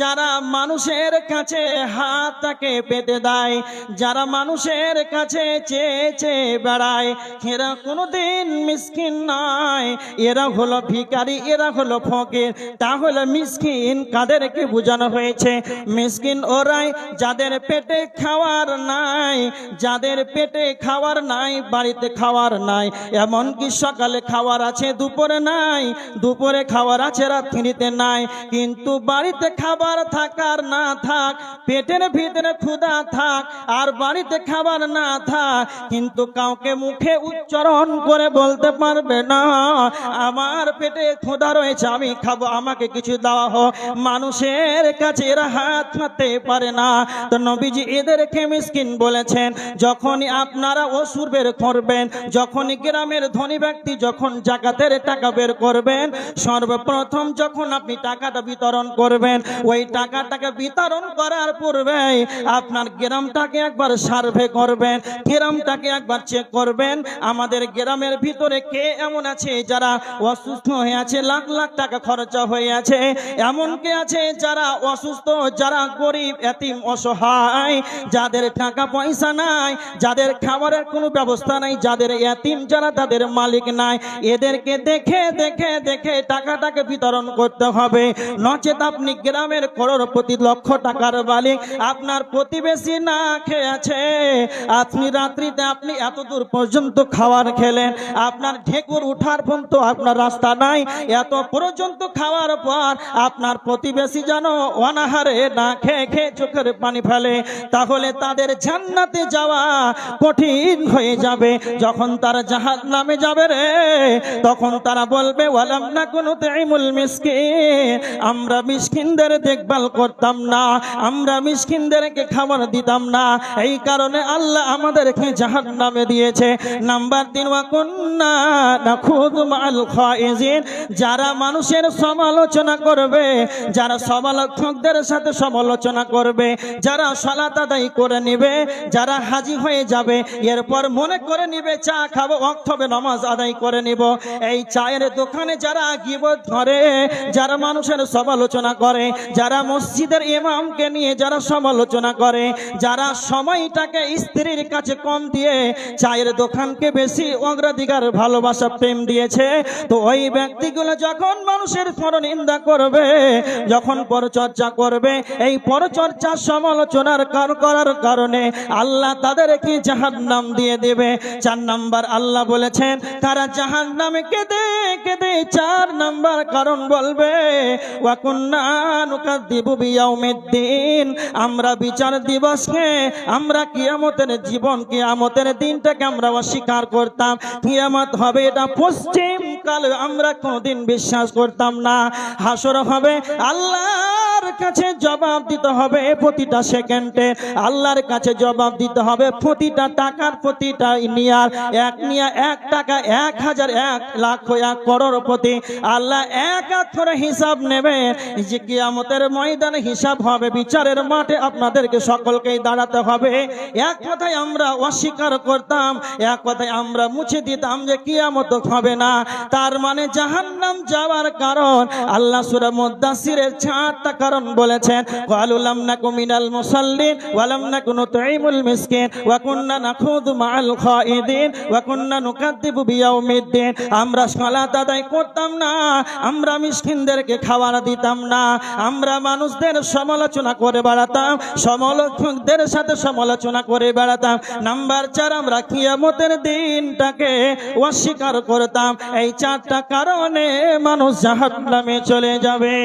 যারা মানুষের কাছে হাতটাকে পেতে দেয়, যারা মানুষের কাছে চেয়ে চেয়ে বেড়ায়, এরা কোনোদিন মিসকিন নয়। এরা হলো ভিকারি এরা হলো ফকির। তাহলে মিসকিন কাদেরকে বোঝানো হয়েছে? মিসকিন ওরাই যাদের পেটে খাওয়ার নাই, যাদের পেটে খাওয়ার নাই, বাড়িতে খাওয়ার নাই। এমনকি সকালে খাওয়ার আছে, দুপুরে নাই, দুপুরে খাওয়ার আছে, রাত্রিতে নাই। কিন্তু বাড়িতে খাবার থাকার না থাক, পেটের ভিতরে ক্ষুধা থাক আর বাড়িতে খাবার না থাক, কিন্তু কাউকে মুখে উচ্চারণ করে বলতে পারবে না, আমার পেটে ক্ষুধা রয়েছে, আমি খাব, আমাকে কিছু দেওয়া হোক মানুষের কাছে এরা হাত পাতে পারে না। তো নবীজি এদেরকে মিসকিন বলেছেন, যখনই আপনারা অসুর বের করবেন, যখনই গ্রামের ধনী ব্যক্তি যখন জাকাতের টাকা বের করবেন, সর্বপ্রথম যখন আপনি টাকাটা বিতরণ করবেন ওই টাকাটাকে বিতরণ করার পূর্বে আপনার গ্রামটাকে একবার সার্ভে করবেন, গ্রামটাকে একবার চেক করবেন। আমাদের গ্রামের ভিতরে কে এমন আছে যারা অসুস্থ হয়ে আছে, লাখ লাখ টাকা খরচা হয়ে আছে, এমন কে আছে যারা অসুস্থ, যারা গরিব, এতিম, অসহায়, যাদের টাকা পয়সা নাই, যাদের খাবারের কোনো ব্যবস্থা নাই, যাদের এতিম যারা, তাদের মালিক নাই। এদেরকে দেখে দেখে দেখে টাকাটাকে বিতরণ করতে হবে। নচেত আপনি গ্রামের করোড়পতি লক্ষ টাকার মালিক, আপনার প্রতিবেশী না খেয়েছে। আপনি রাত্রিতে আপনি এত দূর পর্যন্ত খাবার খেলেন, আপনার ঢেকুর উঠার পর্যন্ত আপনার রাস্তা নাই। এত পর্যন্ত খাওয়ার পর আপনার প্রতিবেশী যেন অনাহারে না খেয়ে খেয়ে চোখের পানি ফেলে, তাহলে তাদের জান্নাতে যাওয়া কঠিন হয়ে যাবে। যখন তারা জাহাজ নামে যাবে রে, তখন তারা বলবে, ওয়ালাম না কোনো তাইমুল মিসকিন? আমরা মিসকিনদের দেখভাল করতাম না, আমরা মিসকিনদেরকে খাবার দিতাম না। এই কারণে আল্লাহ আমাদেরকে জাহাজ নামে দিয়েছে। নাম্বার তিন যারা মানুষের সমালোচনা করবে, যারা সমালোচকদের সাথে সমালোচনা করবে, যারা সালাত আদায় করে নিবে, যারা হাজি হয়ে যাবে, এরপর মনে করে নিবে, চা খাব অক্ত হবে, নামাজ আদায় করে নিব। এই চায়ের দোকানে যারা গিবত ধরে, যারা মানুষের সমালোচনা করে যারা মসজিদের ইমামকে নিয়ে যারা সমালোচনা করে, যারা সময়টাকে স্ত্রীর কাছে কম দিয়ে চায়ের দোকানকে বেশি অগ্রাধিকার, ভালোবাসা, প্রেম দিয়েছে, তো ওই ব্যক্তিগুলো যখন মানুষের নিন্দা করবে, যখন পরচর্চা করবে, এই পরচর্চার সমালোচনার কার করার কারণে আল্লাহ তাদেরকে জাহান নাম দিয়ে দেবে। চার নাম্বার আল্লাহ বলেছেন, তারা জাহান নামে কেঁদে কেঁদে চার নাম্বার কারণ বলবে ওয়াকুন্না আমরা বিচার দিবসকে, আমরা কিয়ামতের জীবন, কিয়ামতের দিনটাকে আমরা অস্বীকার করতাম। কিয়ামত হবে এটা পশ্চিম কাল আমরা কোনদিন বিশ্বাস করতাম না। হাসর হবে আল্লাহর কাছে জবাব দিতে হবে প্রতিটা সেকেন্ডে। আল্লাহর কাছে জবাব দিতে হবে প্রতিটা টাকার প্রতিটা নিয়ার। এক নিয়া এক টাকা, এক হাজার এক লাখ এক করোড় প্রতি আল্লাহ এক করে হিসাব নেবে। যে কিয়ামতের ময়দানে হিসাব হবে, বিচারের মাঠে আপনাদেরকে সকলকেই দাঁড়াতে হবে। এক কথায় আমরা অস্বীকার করতাম, এক কথায় আমরা মুছে দিতাম যে কিয়ামত হবে না। তার মানে জাহান্নাম যাওয়ার কারণ আল্লাহ সূরা মুদাসসিরের চারটা কারণ বলেছেন ওয়ালুলাম নাকু মিনাল মুসাল্লিন ওয়ালাম নাকু নুতঈমুল মিসকিন ওয়া কুন্না নাখুদু মাআল খাইদিন ওয়া কুন্না নুকাদ্দিবু বিয়াউমিদ্দিন আমরা সালাত আদায় করতাম না, আমরা মিসকিনদেরকে খাবার দিতাম না, আমরা মানুষদের সমালোচনা করে বেড়াতাম, সমালোচকদের সাথে সমালোচনা করে বেড়াতাম। নাম্বার চার, আমরা কিয়ামতের দিনটাকে অস্বীকার করতাম। এই চারটা কারণে মানুষ জাহান্নামে চলে যাবে।